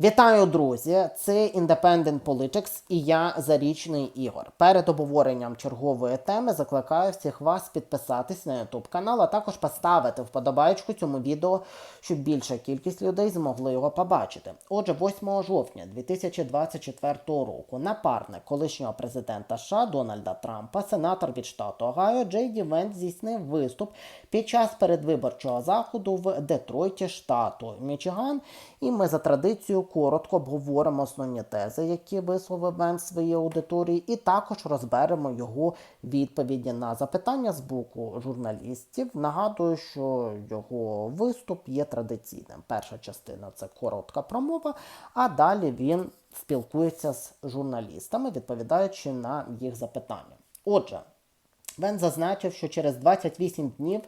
Вітаю, друзі! Це Independent Politics і я Зарічний Ігор. Перед обговоренням чергової теми закликаю всіх вас підписатись на YouTube канал, а також поставити вподобайку цьому відео, щоб більша кількість людей змогли його побачити. Отже, 8 жовтня 2024 року напарник колишнього президента США Дональда Трампа, сенатор від штату Огайо Джей Ді здійснив виступ під час передвиборчого заходу в Детройті, штату Мічиган. І ми за традицією коротко обговоримо основні тези, які висловив Венс своїй аудиторії, і також розберемо його відповіді на запитання з боку журналістів. Нагадую, що його виступ є традиційним. Перша частина це коротка промова, а далі він спілкується з журналістами, відповідаючи на їх запитання. Отже, Вен зазначив, що через 28 днів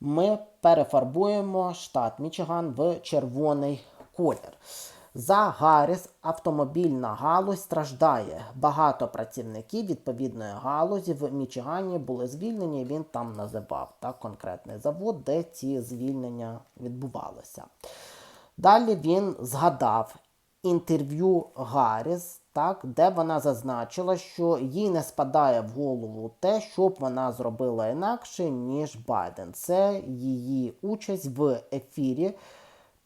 ми перефарбуємо штат Мічиган в червоний колір. За Гарріс автомобільна галузь страждає. Багато працівників відповідної галузі в Мічигані були звільнені. Він там називав так, конкретний завод, де ці звільнення відбувалися. Далі він згадав інтерв'ю Гарріс, так, де вона зазначила, що їй не спадає в голову те, щоб вона зробила інакше, ніж Байден. Це її участь в ефірі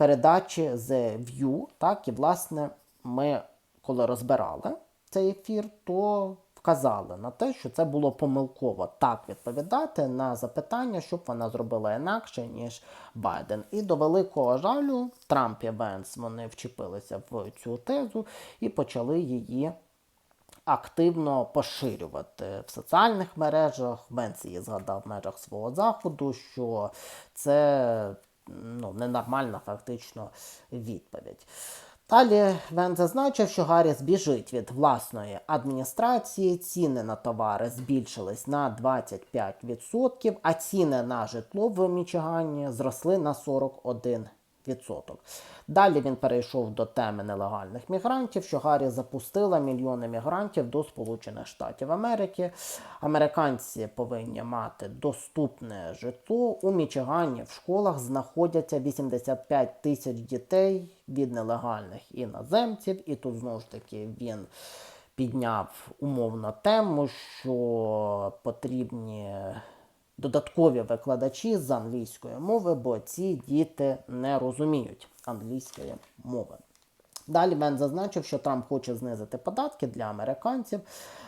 передачі The View. Так, і, власне, ми, коли розбирали цей ефір, то вказали на те, що це було помилково так відповідати на запитання, щоб вона зробила інакше, ніж Байден. І до великого жалю Трамп і Венс вони вчепилися в цю тезу і почали її. Активно поширювати в соціальних мережах. Венс її згадав в межах свого заходу, що це ну, ненормальна фактично відповідь. Далі Вен зазначив, що Гарріс біжить від власної адміністрації, ціни на товари збільшились на 25%, а ціни на житло в Мічигані зросли на 41%. Далі він перейшов до теми нелегальних мігрантів, що Гарріс запустила мільйони мігрантів до Сполучених Штатів Америки. Американці повинні мати доступне житло. У Мічигані в школах знаходяться 85 тисяч дітей від нелегальних іноземців. І тут знову ж таки він підняв умовно тему, що потрібні додаткові викладачі з англійської мови, бо ці діти не розуміють англійської мови. Далі Мен зазначив, що Трамп хоче знизити податки для американців.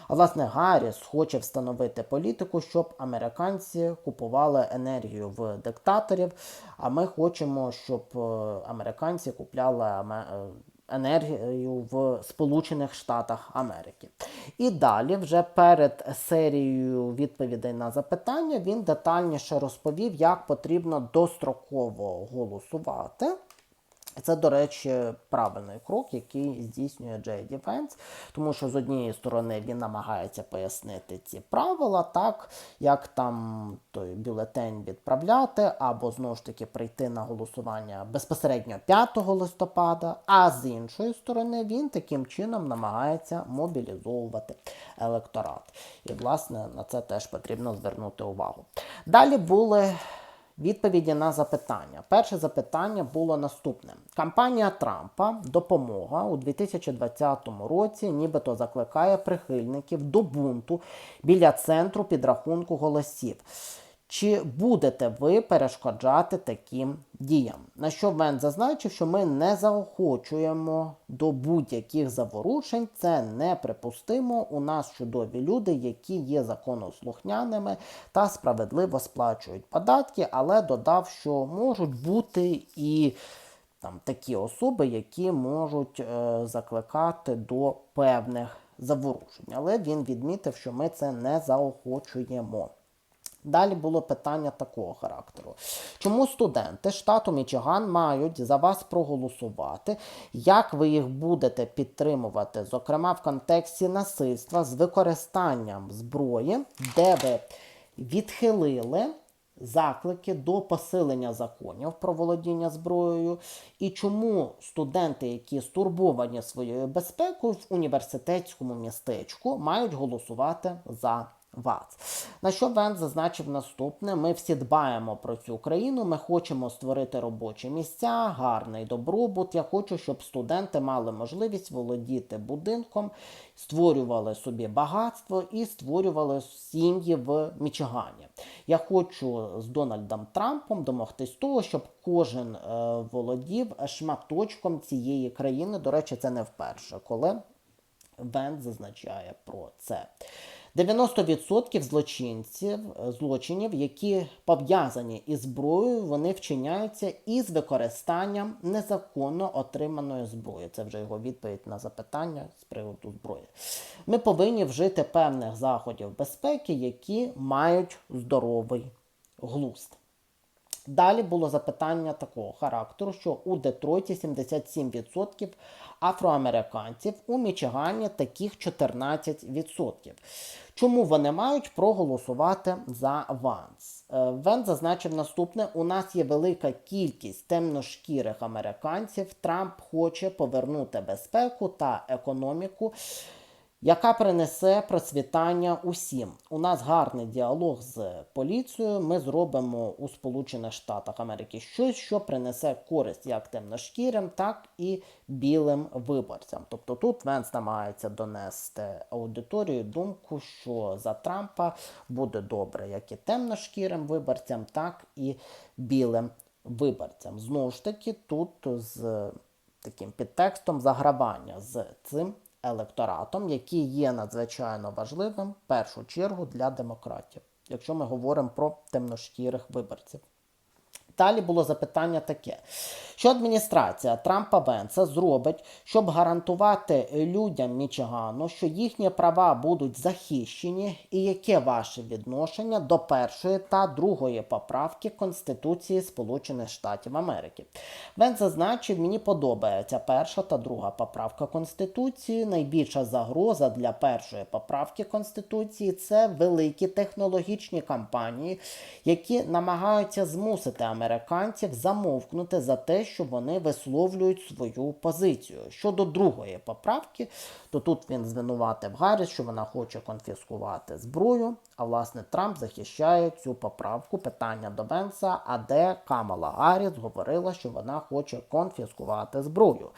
А власне Гарріс хоче встановити політику, щоб американці купували енергію в диктаторів. А ми хочемо, щоб е, американці купляли е, енергію в Сполучених Штатах Америки. І далі, вже перед серією відповідей на запитання, він детальніше розповів, як потрібно достроково голосувати. Це, до речі, правильний крок, який здійснює Ді Венс, тому що з однієї сторони він намагається пояснити ці правила, так як там той бюлетень відправляти, або знову ж таки прийти на голосування безпосередньо 5 листопада. А з іншої сторони, він таким чином намагається мобілізовувати електорат. І, власне, на це теж потрібно звернути увагу. Далі були. Відповіді на запитання. Перше запитання було наступне: кампанія Трампа допомога у 2020 році, нібито закликає прихильників до бунту біля центру підрахунку голосів. Чи будете ви перешкоджати таким діям? На що Вен зазначив, що ми не заохочуємо до будь-яких заворушень, це неприпустимо. У нас чудові люди, які є законослухняними та справедливо сплачують податки, але додав, що можуть бути і там такі особи, які можуть е, закликати до певних заворушень. Але він відмітив, що ми це не заохочуємо. Далі було питання такого характеру. Чому студенти штату Мічиган мають за вас проголосувати? Як ви їх будете підтримувати, зокрема в контексті насильства з використанням зброї, де ви відхилили заклики до посилення законів про володіння зброєю, і чому студенти, які стурбовані своєю безпекою в університетському містечку, мають голосувати за вас. На що Вен зазначив наступне: ми всі дбаємо про цю країну, ми хочемо створити робочі місця, гарний добробут. Я хочу, щоб студенти мали можливість володіти будинком, створювали собі багатство і створювали сім'ї в Мічигані. Я хочу з Дональдом Трампом домогтись того, щоб кожен е, володів шматочком цієї країни. До речі, це не вперше, коли Вен зазначає про це. 90% злочинців, злочинів, які пов'язані із зброєю, вони вчиняються із використанням незаконно отриманої зброї. Це вже його відповідь на запитання з приводу зброї. Ми повинні вжити певних заходів безпеки, які мають здоровий глузд. Далі було запитання такого характеру, що у Детройті 77% афроамериканців, у Мічигані таких 14%. Чому вони мають проголосувати за Ванс? Е, Вен зазначив наступне: у нас є велика кількість темношкірих американців. Трамп хоче повернути безпеку та економіку яка принесе процвітання усім. У нас гарний діалог з поліцією. Ми зробимо у Сполучених Штатах Америки щось, що принесе користь як темношкірим, так і білим виборцям. Тобто тут Венс намагається донести аудиторію думку, що за Трампа буде добре як і темношкірим виборцям, так і білим виборцям. Знову ж таки, тут з таким підтекстом загравання з цим електоратом, який є надзвичайно важливим в першу чергу для демократів, якщо ми говоримо про темношкірих виборців. Далі було запитання таке: що адміністрація Трампа Венса зробить, щоб гарантувати людям Мічигану, що їхні права будуть захищені, і яке ваше відношення до першої та другої поправки Конституції Сполучених Штатів Америки? Венс зазначив, мені подобається перша та друга поправка Конституції. Найбільша загроза для першої поправки Конституції це великі технологічні кампанії, які намагаються змусити американців замовкнути за те, що вони висловлюють свою позицію. Щодо другої поправки, то тут він звинуватив Гарріс, що вона хоче конфіскувати зброю. А власне Трамп захищає цю поправку. Питання до Венса, а де Камала Гарріс говорила, що вона хоче конфіскувати зброю.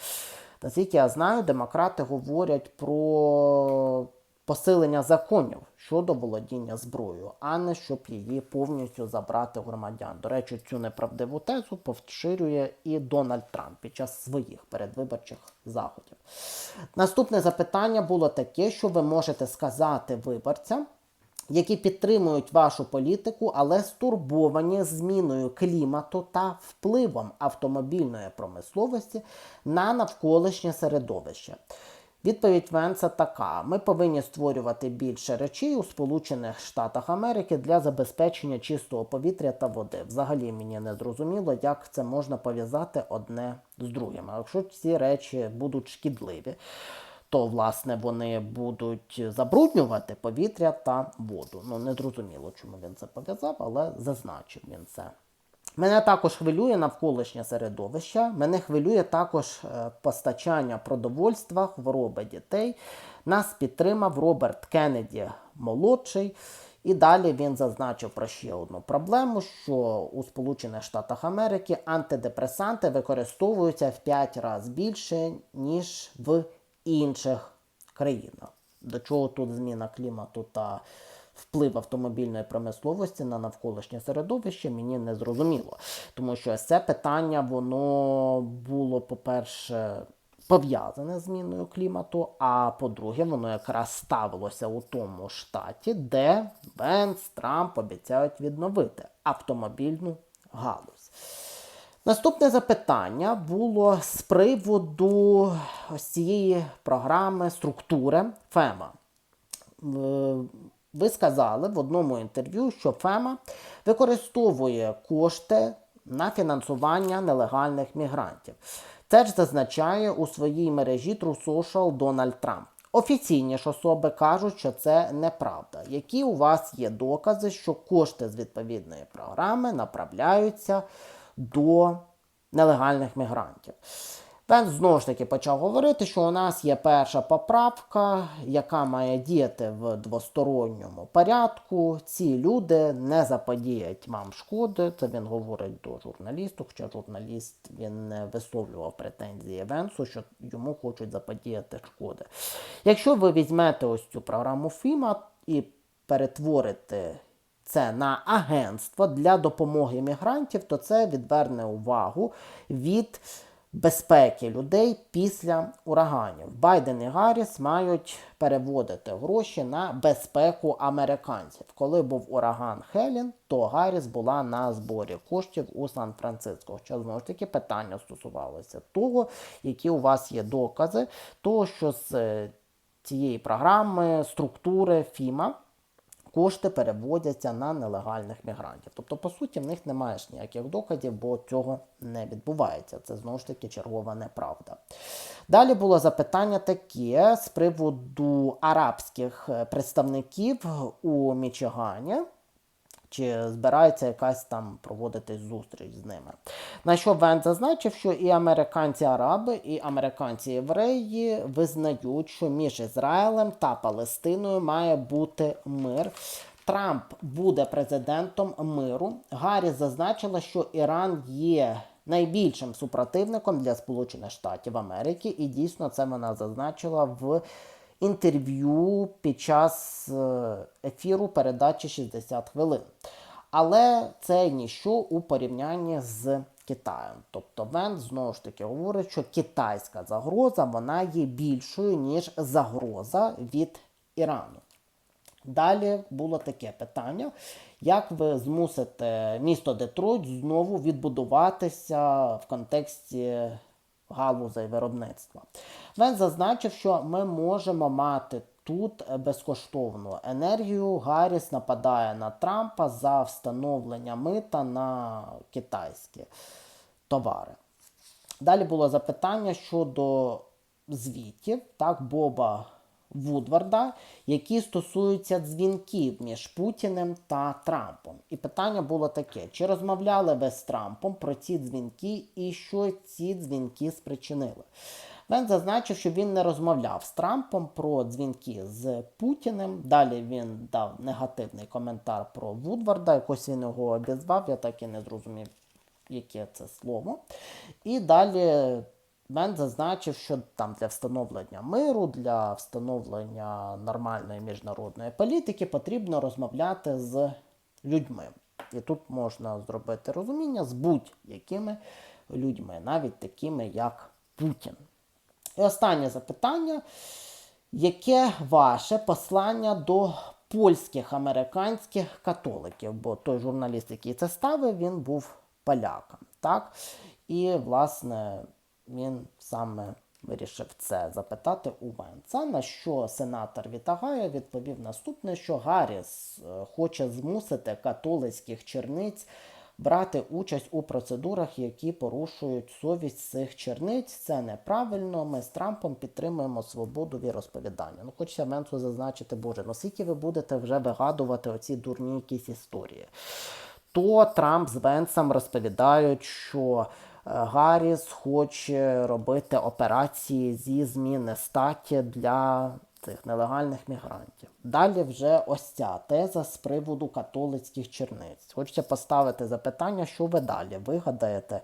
Наскільки я знаю, демократи говорять про посилення законів щодо володіння зброєю, а не щоб її повністю забрати громадян. До речі, цю неправдиву тезу повширює і Дональд Трамп під час своїх передвиборчих заходів. Наступне запитання було таке, що ви можете сказати виборцям. Які підтримують вашу політику, але стурбовані зміною клімату та впливом автомобільної промисловості на навколишнє середовище. Відповідь Венса така: ми повинні створювати більше речей у Сполучених Штатах Америки для забезпечення чистого повітря та води. Взагалі мені не зрозуміло, як це можна пов'язати одне з другим. Якщо ці речі будуть шкідливі, то власне вони будуть забруднювати повітря та воду. Ну не зрозуміло, чому він це пов'язав, але зазначив він це. Мене також хвилює навколишнє середовище, мене хвилює також е, постачання продовольства, хвороби дітей. Нас підтримав Роберт Кеннеді молодший. І далі він зазначив про ще одну проблему: що у Сполучених Штатах Америки антидепресанти використовуються в 5 разів більше, ніж в інших країнах. До чого тут зміна клімату та вплив автомобільної промисловості на навколишнє середовище мені не зрозуміло. Тому що це питання воно було, по-перше, пов'язане з зміною клімату, а по-друге, воно якраз ставилося у тому штаті, де Бенц, Трамп обіцяють відновити автомобільну галузь. Наступне запитання було з приводу ось цієї програми структури ФЕМА. Ви сказали в одному інтерв'ю, що ФЕМА використовує кошти на фінансування нелегальних мігрантів. Це ж зазначає у своїй мережі True Social Дональд Трамп. Офіційні ж особи кажуть, що це неправда. Які у вас є докази, що кошти з відповідної програми направляються до нелегальних мігрантів? Венс знову ж таки почав говорити, що у нас є перша поправка, яка має діяти в двосторонньому порядку. Ці люди не заподіять вам шкоди. Це він говорить до журналісту, хоча журналіст він не висловлював претензії Венсу, що йому хочуть заподіяти шкоди. Якщо ви візьмете ось цю програму ФІМА і перетворите це на агентство для допомоги мігрантів, то це відверне увагу від безпеки людей після ураганів. Байден і Гарріс мають переводити гроші на безпеку американців. Коли був ураган Хелін, то Гарріс була на зборі коштів у Сан-Франциско. Хоча знову ж таки питання стосувалося того, які у вас є докази, того, що з е, цієї програми структури ФІМА кошти переводяться на нелегальних мігрантів. Тобто, по суті, в них немає ж ніяких доказів, бо цього не відбувається. Це знову ж таки чергова неправда. Далі було запитання таке з приводу арабських е, представників у Мічигані. Чи збирається якась там проводитись зустріч з ними? На що Вен зазначив, що і американці-араби, і американці-євреї визнають, що між Ізраїлем та Палестиною має бути мир. Трамп буде президентом миру. Гарріс зазначила, що Іран є найбільшим супротивником для Сполучених Штатів Америки, і дійсно це вона зазначила в інтерв'ю під час е, ефіру передачі 60 хвилин. Але це ніщо у порівнянні з Китаєм. Тобто Вен знову ж таки говорить, що китайська загроза вона є більшою, ніж загроза від Ірану. Далі було таке питання: як ви змусите місто Детройт знову відбудуватися в контексті галузей виробництва? Він зазначив, що ми можемо мати тут безкоштовну енергію. Гарріс нападає на Трампа за встановлення мита на китайські товари. Далі було запитання щодо звітів так, Боба Вудварда, які стосуються дзвінків між Путіним та Трампом. І питання було таке: чи розмовляли ви з Трампом про ці дзвінки і що ці дзвінки спричинили? Він зазначив, що він не розмовляв з Трампом про дзвінки з Путіним. Далі він дав негативний коментар про Вудварда. Якось він його обізвав, я так і не зрозумів, яке це слово. І далі він зазначив, що там для встановлення миру, для встановлення нормальної міжнародної політики потрібно розмовляти з людьми. І тут можна зробити розуміння з будь-якими людьми, навіть такими, як Путін. І останнє запитання. Яке ваше послання до польських американських католиків? Бо той журналіст, який це ставив, він був поляком. Так? І, власне, він саме вирішив це запитати у Венца, на що сенатор Вітагая відповів наступне, що Гарріс е, хоче змусити католицьких черниць брати участь у процедурах, які порушують совість цих черниць. Це неправильно. Ми з Трампом підтримуємо свободу віросповідання. Ну, хочеться Венцу зазначити, Боже, ну скільки ви будете вже вигадувати оці дурні якісь історії. То Трамп з Венсом розповідають, що Гарріс хоче робити операції зі зміни статі для цих нелегальних мігрантів. Далі вже ось ця теза з приводу католицьких черниць. Хочеться поставити запитання, що ви далі вигадаєте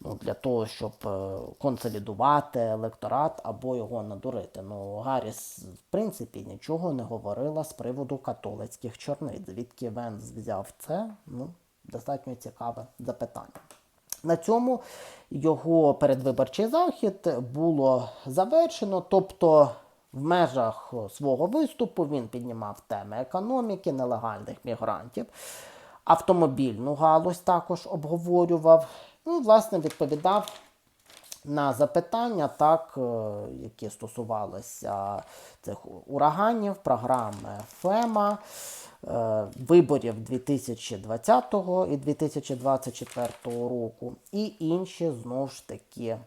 ну, для того, щоб е, консолідувати електорат або його надурити. Ну, Гарріс, в принципі, нічого не говорила з приводу католицьких черниць. Звідки Венс взяв це? Ну, достатньо цікаве запитання. На цьому його передвиборчий захід було завершено. Тобто, в межах свого виступу він піднімав теми економіки, нелегальних мігрантів, автомобільну галузь також обговорював. Ну, власне, відповідав на запитання, так, е, які стосувалися цих ураганів, програми ФЕМА. Е, виборів 2020 і 2024 року, і інші знову ж таки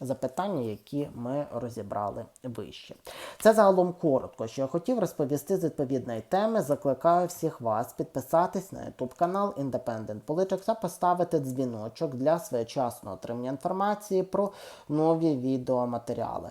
запитання, які ми розібрали вище. Це загалом коротко, що я хотів розповісти з відповідної теми. Закликаю всіх вас підписатись на YouTube канал Independent Politics та поставити дзвіночок для своєчасного отримання інформації про нові відеоматеріали.